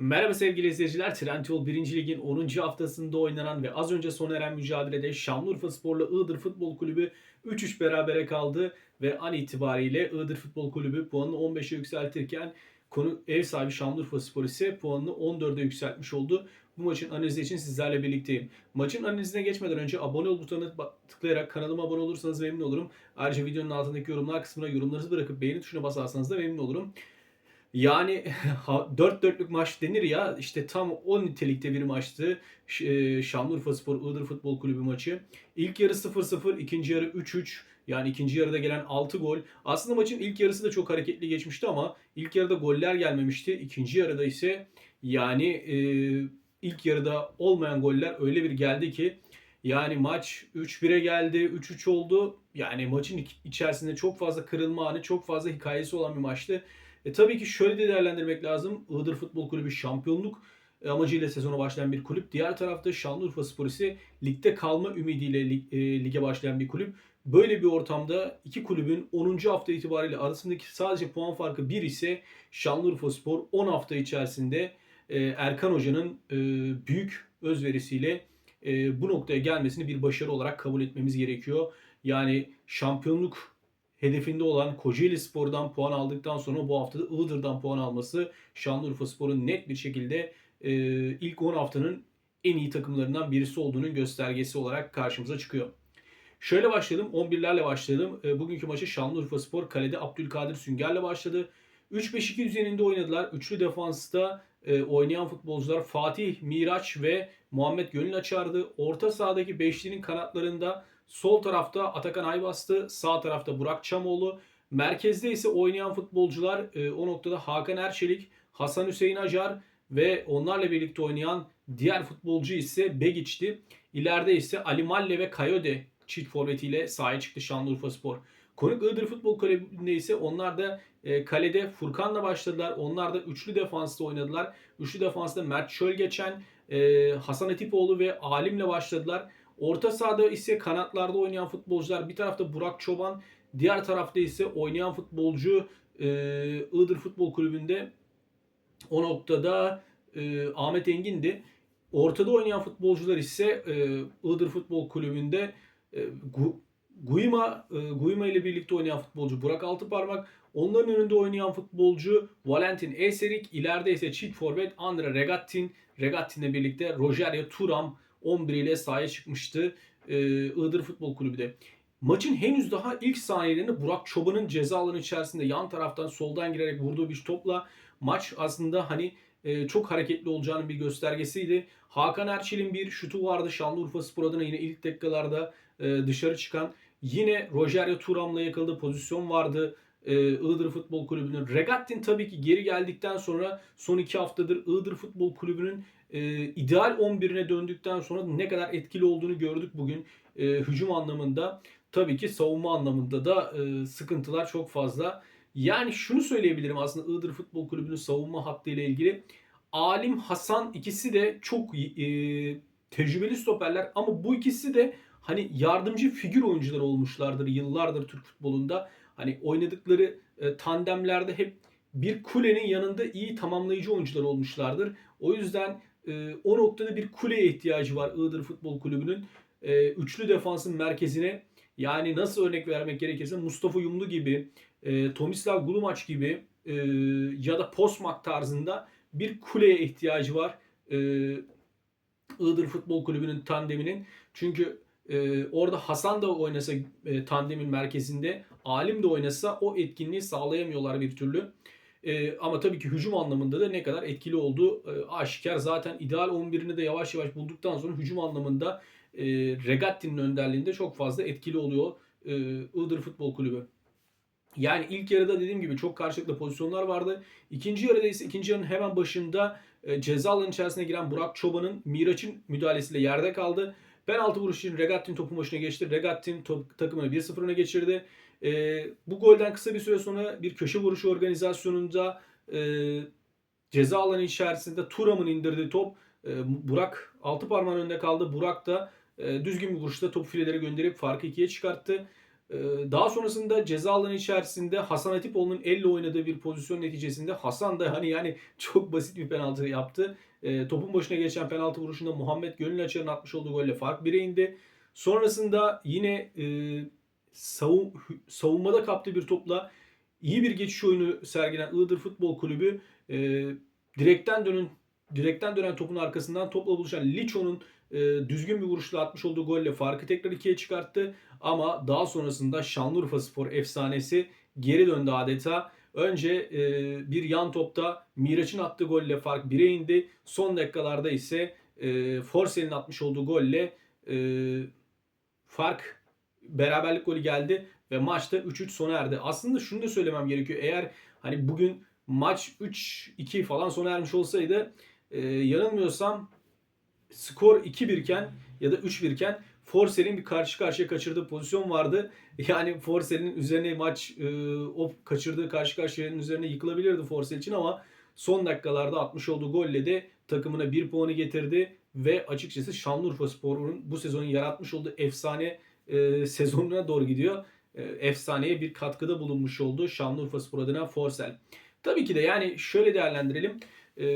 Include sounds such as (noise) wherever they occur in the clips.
Merhaba sevgili izleyiciler. Trendyol 1. Lig'in 10. haftasında oynanan ve az önce sona eren mücadelede Şanlıurfa Spor'la Iğdır Futbol Kulübü 3-3 berabere kaldı ve an itibariyle Iğdır Futbol Kulübü puanını 15'e yükseltirken konu ev sahibi Şanlıurfa Spor ise puanını 14'e yükseltmiş oldu. Bu maçın analizi için sizlerle birlikteyim. Maçın analizine geçmeden önce abone ol butonuna tıklayarak kanalıma abone olursanız memnun olurum. Ayrıca videonun altındaki yorumlar kısmına yorumlarınızı bırakıp beğeni tuşuna basarsanız da memnun olurum. Yani (laughs) dört dörtlük maç denir ya işte tam o nitelikte bir maçtı. E, Şanlıurfa Spor Iğdır Futbol Kulübü maçı. İlk yarı 0-0, ikinci yarı 3-3. Yani ikinci yarıda gelen 6 gol. Aslında maçın ilk yarısı da çok hareketli geçmişti ama ilk yarıda goller gelmemişti. İkinci yarıda ise yani e, ilk yarıda olmayan goller öyle bir geldi ki yani maç 3-1'e geldi, 3-3 oldu. Yani maçın iç- içerisinde çok fazla kırılma anı, çok fazla hikayesi olan bir maçtı. E, tabii ki şöyle de değerlendirmek lazım. Iğdır Futbol Kulübü şampiyonluk e, amacıyla sezona başlayan bir kulüp. Diğer tarafta Şanlıurfa Spor ise ligde kalma ümidiyle lig- e, lige başlayan bir kulüp. Böyle bir ortamda iki kulübün 10. hafta itibariyle arasındaki sadece puan farkı 1 ise Şanlıurfa Spor 10 hafta içerisinde e, Erkan Hoca'nın büyük özverisiyle bu noktaya gelmesini bir başarı olarak kabul etmemiz gerekiyor. Yani şampiyonluk hedefinde olan Kocaeli Spor'dan puan aldıktan sonra bu hafta da Iğdır'dan puan alması Şanlıurfa Spor'un net bir şekilde e, ilk 10 haftanın en iyi takımlarından birisi olduğunun göstergesi olarak karşımıza çıkıyor. Şöyle başlayalım. 11'lerle başlayalım. E, bugünkü maçı Şanlıurfa Spor kalede Abdülkadir Sünger'le başladı. 3-5-2 düzeninde oynadılar. Üçlü defansta e, oynayan futbolcular Fatih Miraç ve Muhammed Gönül açardı. Orta sahadaki beşlinin kanatlarında Sol tarafta Atakan Aybastı, sağ tarafta Burak Çamoğlu. Merkezde ise oynayan futbolcular e, o noktada Hakan Erçelik, Hasan Hüseyin Acar ve onlarla birlikte oynayan diğer futbolcu ise Begic'ti. İleride ise Ali Malle ve Kayode çift forvetiyle sahaya çıktı Şanlıurfa Spor. Konuk Iğdır Futbol Kulübü'nde ise onlar da e, kalede Furkan'la başladılar. Onlar da üçlü defansta oynadılar. Üçlü defansta Mert Çölgeçen, e, Hasan Atipoğlu ve Alim'le başladılar. Orta sahada ise kanatlarda oynayan futbolcular bir tarafta Burak Çoban, diğer tarafta ise oynayan futbolcu e, Iğdır Futbol Kulübü'nde o noktada e, Ahmet Engin'di. Ortada oynayan futbolcular ise e, Iğdır Futbol Kulübü'nde e, Gu- Guima, e, Guima ile birlikte oynayan futbolcu Burak Altıparmak. Onların önünde oynayan futbolcu Valentin Eserik. İleride ise çift forvet Andre Regattin. Regattin'le birlikte Rogerio Turam 11 ile sahaya çıkmıştı e, Iğdır Futbol Kulübü de. Maçın henüz daha ilk saniyelerinde Burak Çoban'ın ceza alanı içerisinde yan taraftan soldan girerek vurduğu bir topla maç aslında hani e, çok hareketli olacağının bir göstergesiydi. Hakan Erçel'in bir şutu vardı Şanlıurfa Spor adına yine ilk dakikalarda e, dışarı çıkan. Yine Rogerio Turam'la yakaladığı pozisyon vardı. E, Iğdır Futbol Kulübü'nün. Regattin tabii ki geri geldikten sonra son iki haftadır Iğdır Futbol Kulübü'nün e, ideal 11'ine döndükten sonra ne kadar etkili olduğunu gördük bugün e, hücum anlamında. Tabii ki savunma anlamında da e, sıkıntılar çok fazla. Yani şunu söyleyebilirim aslında Iğdır Futbol Kulübü'nün savunma hattı ile ilgili. Alim, Hasan ikisi de çok e, tecrübeli stoperler ama bu ikisi de hani yardımcı figür oyuncular olmuşlardır yıllardır Türk futbolunda. Hani oynadıkları e, tandemlerde hep bir kulenin yanında iyi tamamlayıcı oyuncular olmuşlardır. O yüzden e, o noktada bir kuleye ihtiyacı var Iğdır Futbol Kulübü'nün. E, üçlü defansın merkezine yani nasıl örnek vermek gerekirse Mustafa Yumlu gibi, e, Tomislav Gulumaç gibi e, ya da Posmak tarzında bir kuleye ihtiyacı var. E, Iğdır Futbol Kulübü'nün tandeminin. Çünkü e, orada Hasan da oynasa e, tandemin merkezinde, Alim de oynasa o etkinliği sağlayamıyorlar bir türlü. E, ama tabii ki hücum anlamında da ne kadar etkili olduğu e, aşikar. Zaten ideal 11'ini de yavaş yavaş bulduktan sonra hücum anlamında e, Regatti'nin önderliğinde çok fazla etkili oluyor e, Iğdır Futbol Kulübü. Yani ilk yarıda dediğim gibi çok karşılıklı pozisyonlar vardı. İkinci yarıda ise ikinci yarının hemen başında e, ceza alanı içerisine giren Burak Çoban'ın Miraç'ın müdahalesiyle yerde kaldı. Penaltı vuruşu için Regattin topu başına geçti. Regattin top, takımını 1-0 öne geçirdi. E, bu golden kısa bir süre sonra bir köşe vuruşu organizasyonunda e, ceza alanı içerisinde Turam'ın indirdiği top e, Burak altı parmağın önünde kaldı. Burak da e, düzgün bir vuruşta top filelere gönderip farkı ikiye çıkarttı. Ee, Daha sonrasında ceza alanı içerisinde Hasan Atipoğlu'nun elle oynadığı bir pozisyon neticesinde Hasan da hani yani çok basit bir penaltı yaptı. Ee, topun başına geçen penaltı vuruşunda Muhammed Gönül Açar'ın atmış olduğu golle fark 1'e indi. Sonrasında yine e, savun- savunmada kaptığı bir topla iyi bir geçiş oyunu sergilen Iğdır Futbol Kulübü e, direkten dönün direkten dönen topun arkasından topla buluşan Liço'nun e, düzgün bir vuruşla atmış olduğu golle farkı tekrar ikiye çıkarttı. Ama daha sonrasında Şanlıurfa Spor efsanesi geri döndü adeta. Önce e, bir yan topta Miraç'ın attığı golle fark 1'e indi. Son dakikalarda ise e, Forsel'in atmış olduğu golle e, fark beraberlik golü geldi ve maçta 3-3 sona erdi. Aslında şunu da söylemem gerekiyor. Eğer hani bugün maç 3-2 falan sona ermiş olsaydı e, yanılmıyorsam skor 2-1 iken ya da 3-1 iken Forsel'in bir karşı karşıya kaçırdığı pozisyon vardı. (laughs) Yani Forsel'in üzerine maç e, o kaçırdığı karşı karşıyanın üzerine yıkılabilirdi Forsel için ama son dakikalarda atmış olduğu golle de takımına bir puanı getirdi ve açıkçası Şanlıurfa Spor'un bu sezonun yaratmış olduğu efsane e, sezonuna doğru gidiyor. E, efsaneye bir katkıda bulunmuş oldu Şanlıurfa Spor adına Forsel. Tabii ki de yani şöyle değerlendirelim. E,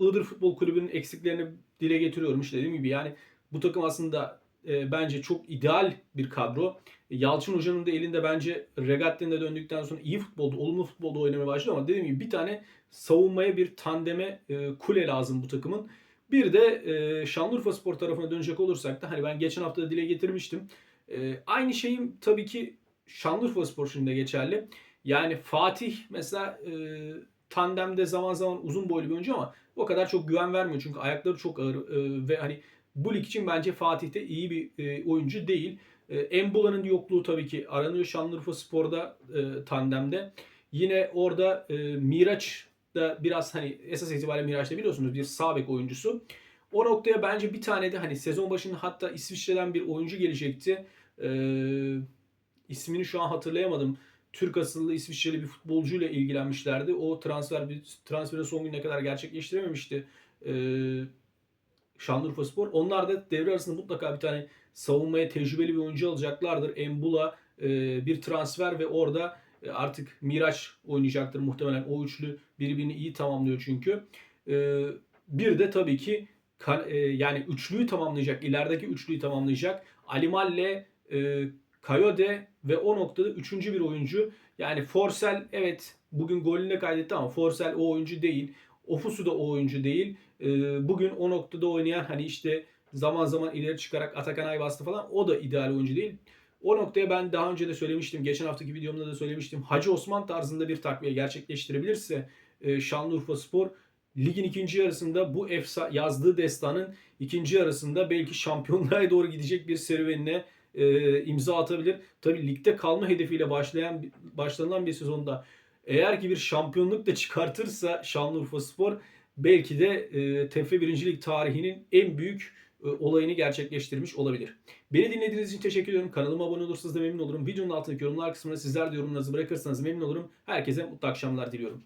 Iğdır Futbol Kulübü'nün eksiklerini dile getiriyorum. İşte dediğim gibi yani bu takım aslında e, bence çok ideal bir kadro. Yalçın Hoca'nın da elinde bence Regatten'de de döndükten sonra iyi futbolda, olumlu futbolda oynamaya başladı ama dediğim gibi bir tane savunmaya bir tandeme kule lazım bu takımın. Bir de Şanlıurfa Spor tarafına dönecek olursak da hani ben geçen hafta da dile getirmiştim. E, aynı şeyim tabii ki Şanlıurfa Spor için de geçerli. Yani Fatih mesela e, tandemde zaman zaman uzun boylu bir oyuncu ama o kadar çok güven vermiyor. Çünkü ayakları çok ağır e, ve hani bu lig için bence Fatih de iyi bir e, oyuncu değil. E, Embula'nın yokluğu tabii ki aranıyor Şanlıurfa Spor'da e, tandemde. Yine orada e, Miraç da biraz hani esas itibariyle Miraç da biliyorsunuz bir sağ bek oyuncusu. O noktaya bence bir tane de hani sezon başında hatta İsviçre'den bir oyuncu gelecekti. E, ismini şu an hatırlayamadım. Türk asıllı İsviçreli bir futbolcuyla ilgilenmişlerdi. O transfer bir transferin son gününe kadar gerçekleştirememişti. E, Şanlıurfa Spor. Onlar da devre arasında mutlaka bir tane savunmaya tecrübeli bir oyuncu alacaklardır. Embula e, bir transfer ve orada e, artık Miraç oynayacaktır muhtemelen. O üçlü birbirini iyi tamamlıyor çünkü. E, bir de tabii ki e, yani üçlüyü tamamlayacak, ilerideki üçlüyü tamamlayacak. Alimalle, e, Kayode ve o noktada üçüncü bir oyuncu. Yani Forsell evet bugün golünde kaydetti ama Forsell o oyuncu değil. Ofusu da o oyuncu değil. E, bugün o noktada oynayan hani işte zaman zaman ileri çıkarak Atakan Ayvaslı falan o da ideal oyuncu değil. O noktaya ben daha önce de söylemiştim. Geçen haftaki videomda da söylemiştim. Hacı Osman tarzında bir takviye gerçekleştirebilirse e, Şanlıurfa Spor ligin ikinci yarısında bu efsa yazdığı destanın ikinci yarısında belki şampiyonluğa (laughs) doğru gidecek bir serüvenine e, imza atabilir. Tabii ligde kalma hedefiyle başlayan başlanılan bir sezonda eğer ki bir şampiyonluk da çıkartırsa Şanlıurfa Spor belki de e, 1. Lig tarihinin en büyük e, olayını gerçekleştirmiş olabilir. Beni dinlediğiniz için teşekkür ediyorum. Kanalıma abone olursanız da memnun olurum. Videonun altındaki yorumlar kısmına sizler de yorumlarınızı bırakırsanız memnun olurum. Herkese mutlu akşamlar diliyorum.